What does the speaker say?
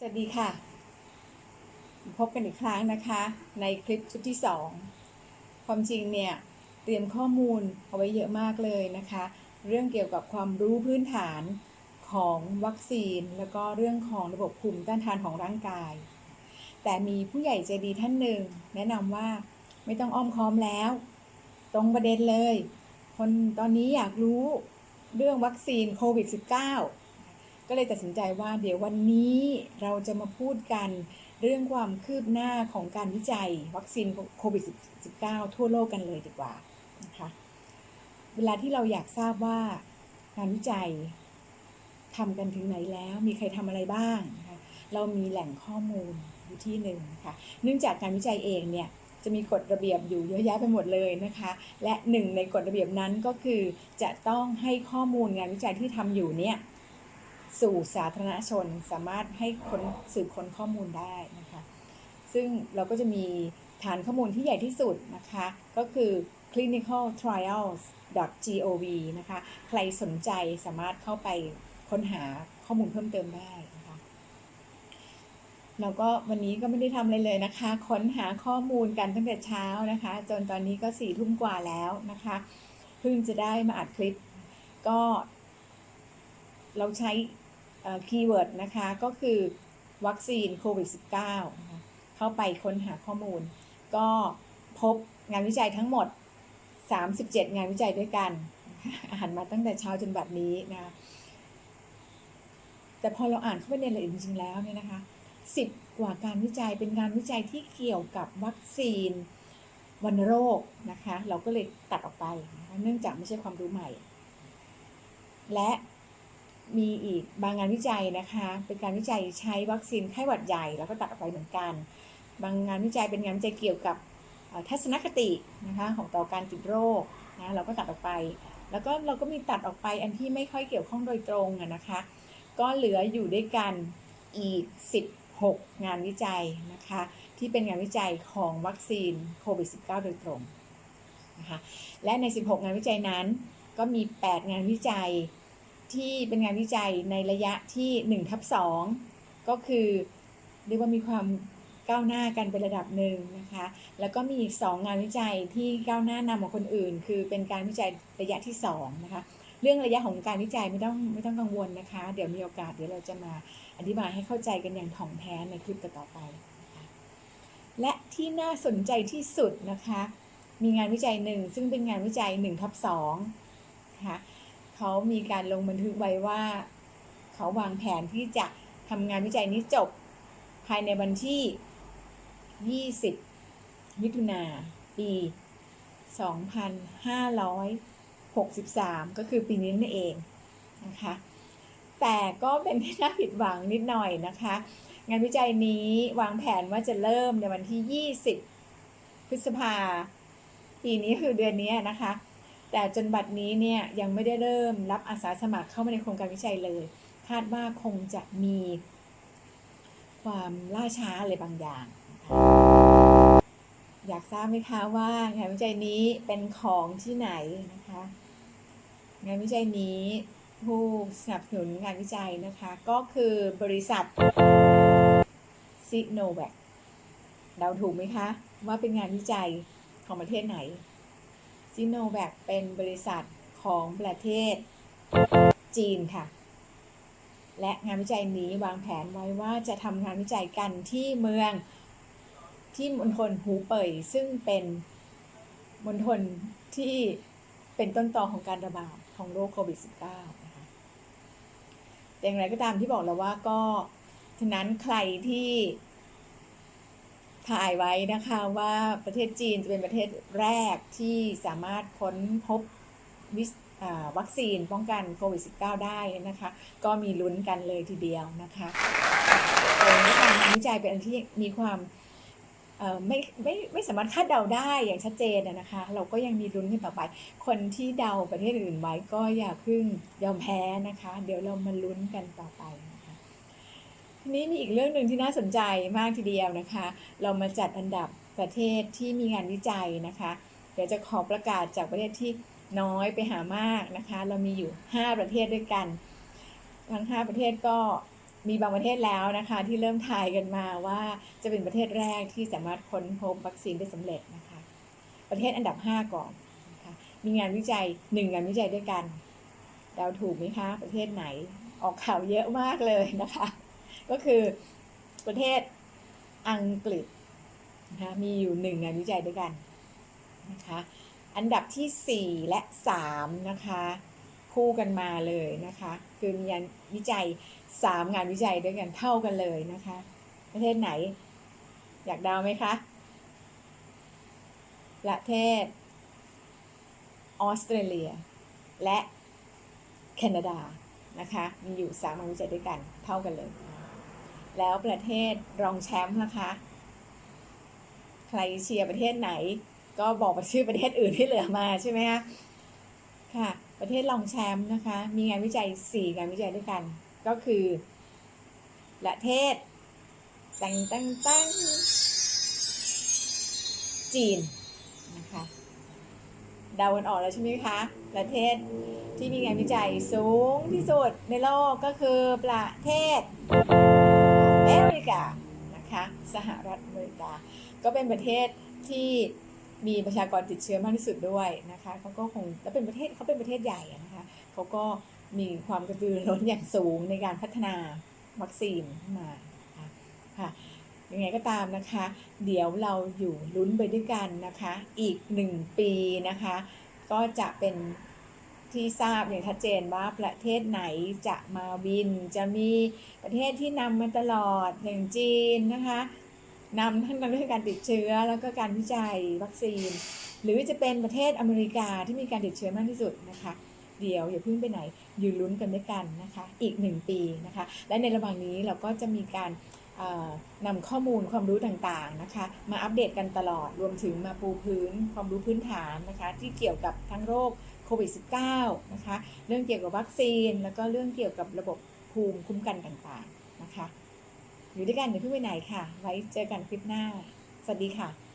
สวัสดีค่ะ พบกันอีกครั้งนะคะ ในคลิปชุดที่ 2 ความจริงเนี่ย เตรียมข้อมูลเอาไว้เยอะมากเลยนะคะ เรื่องเกี่ยวกับความรู้พื้นฐานของวัคซีน แล้วก็เรื่องของระบบภูมิต้านทานของร่างกาย แต่มีผู้ใหญ่ใจดีท่านหนึ่ง แนะนำว่าไม่ต้องอ้อมค้อมแล้ว ตรงประเด็นเลย คนตอนนี้อยากรู้เรื่องวัคซีนโควิด -19 ก็เลยตัดสินใจว่าเดี๋ยววันนี้เราจะมาพูดกันเรื่องความคืบหน้าของการวิจัยวัคซีนโควิด -19 ทั่วโลกกันเลยดีกว่านะคะเวลาที่เราอยากทราบว่างานวิจัยทำกันถึงไหนแล้ว มีใครทำอะไรบ้างนะคะเรามีแหล่งข้อมูลอยู่ที่หนึ่งค่ะเนื่องจากการวิจัยเองเนี่ยจะมีกฎระเบียบอยู่เยอะแยะไปหมดเลยนะคะ และหนึ่งในกฎระเบียบนั้นก็คือจะต้องให้ข้อมูลงานวิจัยที่ทำอยู่เนี่ย สู่สาธารณชนสามารถให้คนสืบค้นข้อมูลได้นะคะ ซึ่งเราก็จะมีฐานข้อมูลที่ใหญ่ที่สุดนะคะ ก็คือ clinicaltrials.gov นะคะ ใครสนใจสามารถเข้าไปค้นหาข้อมูลเพิ่มเติมได้นะคะเราก็วันนี้ก็ไม่ได้ทำอะไรเลยนะคะ ค้นหาข้อมูลกันตั้งแต่เช้านะคะ จนตอนนี้ก็สี่ทุ่มกว่าแล้วนะคะเพิ่งจะได้มาอัดคลิปก็เราใช้ คีย์เวิร์ดนะคะก็คือวัคซีนโควิด -19 เข้าไปค้นหาข้อมูล ก็พบงานวิจัยทั้งหมด 37 งานวิจัยด้วยกันนะคะอ่านมาตั้งแต่เช้าจนแบบนี้นะแต่พอเราอ่านเข้าไปในรายละเอียดจริงๆแล้วเนี่ยนะคะ10กว่าการวิจัยเป็นงานวิจัยที่เกี่ยวกับวัคซีนวัณโรคนะคะ เราก็เลยตัดออกไป เนื่องจากไม่ใช่ความรู้ใหม่ และ มีอีกบางงานวิจัยนะคะ เป็นการวิจัยใช้วัคซีนไข้หวัดใหญ่แล้วก็ตัดออกไปเหมือนกัน บางงานวิจัยเป็นงานวิจัยเกี่ยวกับทัศนคตินะคะของต่อการติดโรคนะเราก็ตัดออกไป แล้วก็เราก็มีตัดออกไปอันที่ไม่ค่อยเกี่ยวข้องโดยตรงนะคะ ก็เหลืออยู่ด้วยกันอีก 16 งานวิจัยนะคะ ที่เป็นงานวิจัยของวัคซีนโควิด -19 โดยตรงนะคะและใน 16 งานวิจัยนั้นก็มี 8 งานวิจัย ที่เป็นงานวิจัยในระยะที่1ทับ2ก็คือเรียกว่ามีความก้าวหน้ากันเป็นระดับหนึ่งนะคะ แล้วก็มีอีก2งานวิจัยที่ก้าวหน้านำกว่าคนอื่น คือเป็นการวิจัยระยะที่2นะคะ เรื่องระยะของการวิจัยไม่ต้องไม่ต้องกังวลนะคะ เดี๋ยวมีโอกาสเดี๋ยวเราจะมาอธิบายให้เข้าใจกันอย่างถ่องแท้ในคลิปต่อไปนะคะและที่น่าสนใจที่สุดนะคะ มีงานวิจัยหนึ่งซึ่งเป็นงานวิจัย1ทับ2นะคะ เขามีการลงบันทึกไว้ว่า เขาวางแผนที่จะทำงานวิจัยนี้จบภายในวันที่ 20 มิถุนาปี 2563 ก็คือปีนี้นั่นเองนะคะ แต่ก็เป็นที่น่าผิดหวังนิดหน่อยนะคะ งานวิจัยนี้วางแผนว่าจะเริ่มในวันที่ 20 พฤษภาปีนี้คือเดือนนี้นะคะ แต่จนบัดนี้เนี่ยยังไม่ได้เริ่มรับอาสาสมัครเข้ามาในโครงการวิจัยเลย คาดว่าคงจะมีความล่าช้าอะไรบางอย่าง อยากทราบไหมคะว่างานวิจัยนี้เป็นของที่ไหนนะคะ งานวิจัยนี้ผู้สนับสนุนงานวิจัยนะคะ ก็คือบริษัทซิโนแวคเราถูกไหมคะ ว่าเป็นงานวิจัยของประเทศไหน ซิโนแวคเป็นบริษัทของประเทศจีนค่ะ และงานวิจัยนี้วางแผนไว้ว่าจะทำงานวิจัยกันที่เมืองที่มณฑลหูเป่ยซึ่งเป็นมณฑลที่เป็นต้นตอของการระบาดของโรคโควิด -19 นะคะอย่างไรก็ตามที่บอกแล้วว่าก็ ฉะนั้นใครที่ ถ่ายไว้นะคะว่าประเทศจีนจะเป็นประเทศแรกที่สามารถค้นพบวิวัคซีนป้องกันโควิด -19 ได้นะคะ ก็มีลุ้นกันเลยทีเดียวนะคะการทำวิจัยเป็นอันที่มีความไม่ไม่ไม่สามารถคาดเดาได้อย่างชัดเจนนะคะ เราก็ยังมีลุ้นกันต่อไป คนที่เดาประเทศอื่นไว้ก็อย่าเพิ่งยอมแพ้นะคะ เดี๋ยวเรามาลุ้นกันต่อไป ทีนี้มีอีกเรื่องหนึ่งที่น่าสนใจมากทีเดียวนะคะ เรามาจัดอันดับประเทศที่มีงานวิจัยนะคะ เดี๋ยวจะขอประกาศจากประเทศที่น้อยไปหามากนะคะ เรามีอยู่ 5 ประเทศด้วยกัน ทั้ง 5 ประเทศก็มีบางประเทศแล้วนะคะ ที่เริ่มทายกันมาว่าจะเป็นประเทศแรกที่สามารถค้นพบวัคซีนได้สำเร็จนะคะ ประเทศอันดับ 5 ก่อนนะคะมีงานวิจัยหนึ่งงานวิจัยด้วยกันเดาถูกไหมคะ ประเทศไหนออกข่าวเยอะมากเลยนะคะ ก็คือประเทศอังกฤษนะคะมีอยู่หนึ่งงานวิจัยด้วยกันนะคะอันดับที่ 4 และ 3 นะคะ คู่กันมาเลยนะคะ คือมีงานวิจัย 3 งานวิจัยด้วยกันเท่ากันเลยนะคะ ประเทศไหน อยากเดาไหมคะ ประเทศ ออสเตรเลีย และแคนาดานะคะ มีอยู่ 3 งานวิจัยด้วยกันเท่ากันเลย แล้วประเทศรองแชมป์นะคะ ใครเชียร์ประเทศไหน ก็บอกชื่อประเทศอื่นที่เหลือมาใช่ไหมคะค่ะ ประเทศรองแชมป์นะคะ มีงานวิจัย 4 งานวิจัยด้วยกัน ก็คือประเทศตั้งตั้งตั้งจีนนะคะเดากันออกแล้วใช่ไหมคะ ประเทศที่มีงานวิจัยสูงที่สุดในโลกก็คือประเทศ เมริกานะคะสหรัฐอเมริกา ก็เป็นประเทศที่มีประชากรติดเชื้อมากที่สุดด้วยนะคะเขาก็คงแล้วเป็นประเทศเขาเป็นประเทศใหญ่นะคะเขาก็มีความกระตือรือร้นอย่างสูงในการพัฒนาวัคซีนขึ้นมาค่ะยังไงก็ตามนะคะ เดี๋ยวเราอยู่ลุ้นไปด้วยกันนะคะ อีกหนึ่งปีนะคะ ก็จะเป็น ที่ทราบอย่างชัดเจนว่าประเทศไหนจะมาวิน จะมีประเทศที่นำมาตลอดอย่างจีนนะคะนำทั้งในเรื่องการติดเชื้อแล้วก็การวิจัยวัคซีน หรือจะเป็นประเทศอเมริกาที่มีการติดเชื้อมากที่สุดนะคะเดี๋ยวอย่าเพิ่งไปไหนอยืนลุ้นกันด้วยกันนะคะอีกหนึ่งปีนะคะและในระหว่างนี้เราก็จะมีการนำข้อมูลความรู้ต่างๆนะคะ มาอัปเดตกันตลอดรวมถึงมาปูพื้นความรู้พื้นฐานนะคะ ที่เกี่ยวกับทั้งโรค โควิด -19 นะคะ เรื่องเกี่ยวกับวัคซีน แล้วก็เรื่องเกี่ยวกับระบบภูมิคุ้มกันต่างๆนะคะ อยู่ด้วยกันอย่าเพิ่งไปไหนค่ะ ไว้เจอกันคลิปหน้า สวัสดีค่ะ